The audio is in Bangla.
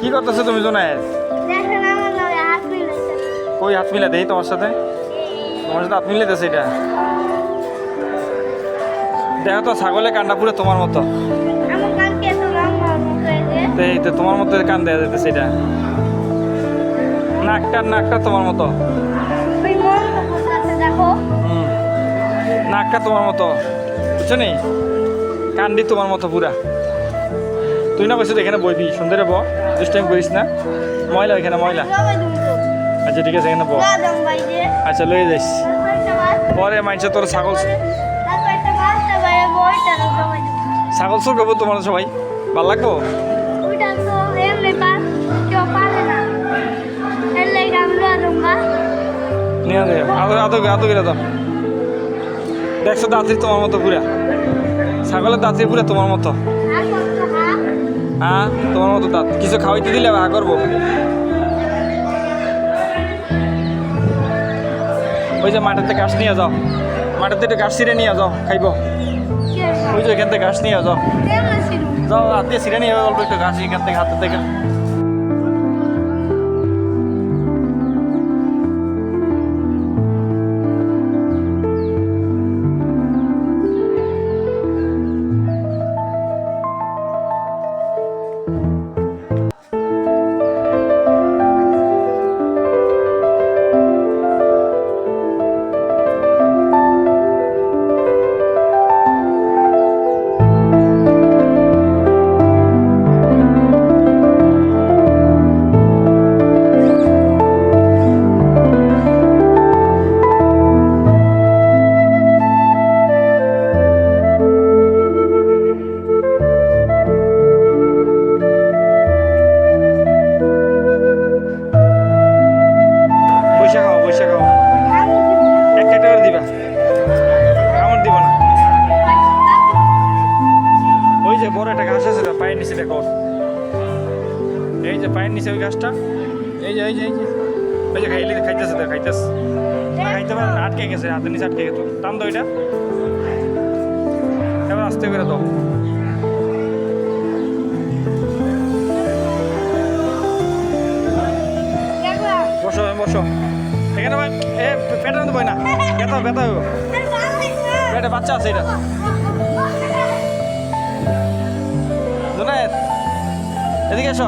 কি করতেছো তুমি হাত কই হাত মিলা দেই তোমার সাথে? তোমার সাথে হাত মিলাইতেছে এটা। দেখো তো, ছাগলের কান্ডা পুরো তোমার মতো। এই তো, তোমার মতো কান দেওয়া যেতেছে এটা। নাকটা নাকটা তোমার মতো। নাকটা তোমার মতো। বুঝছ নি? কান্ডি তোমার মতো পুরা। তুই না বসে এখানে বইবি? সুন্দরে ব দুষ্টাইম করিস না? ময়লা এখানে, ময়লা। আচ্ছা ঠিক আছে, এখানে ব আচ্ছা লয়ে যাইস। পরে মাইনছে তোর ছাগল। ছাগল চোর করব তোমার সবাই। ভালো লাগবো? দেখছ দাঁতরি তোমার মতো পুরা। ছাগলের দাঁতরি পুরা তোমার মতো। হ্যাঁ তোমার মতো দাঁত। কিছু খাওয়াইতে দিলে হা করব। ওই যে মাঠের থেকে ঘাস নিয়ে যাও। মাঠের থেকে ঘাস সিরে নিয়ে যাও খাইব। ওই যে এখান থেকে ঘাস নিয়ে যাও। যাও হাত সিরে ছিঁড়ে নিয়ে অল্প একটু ঘাস এখান থেকে হাতের থেকে। একটা ঘাস আছে তো, পায়ের নিচে দেখো। এই যে পায়ের নিচে ওই ঘাসটা এই যে এই যে এই যে। ওই যে খাইলে খাইতেছে তো খাইতেছে। না, খাইতে পারে না, আটকে গেছে হাতের নিচে আটকে গেছে। টান দাও এটা। এবার আস্তে করে দাও। বসো বসো। এখানে এ বই না। ব্যথা ব্যথা হইব। পেটে বাচ্চা আছে এটা। এদিকে এসো।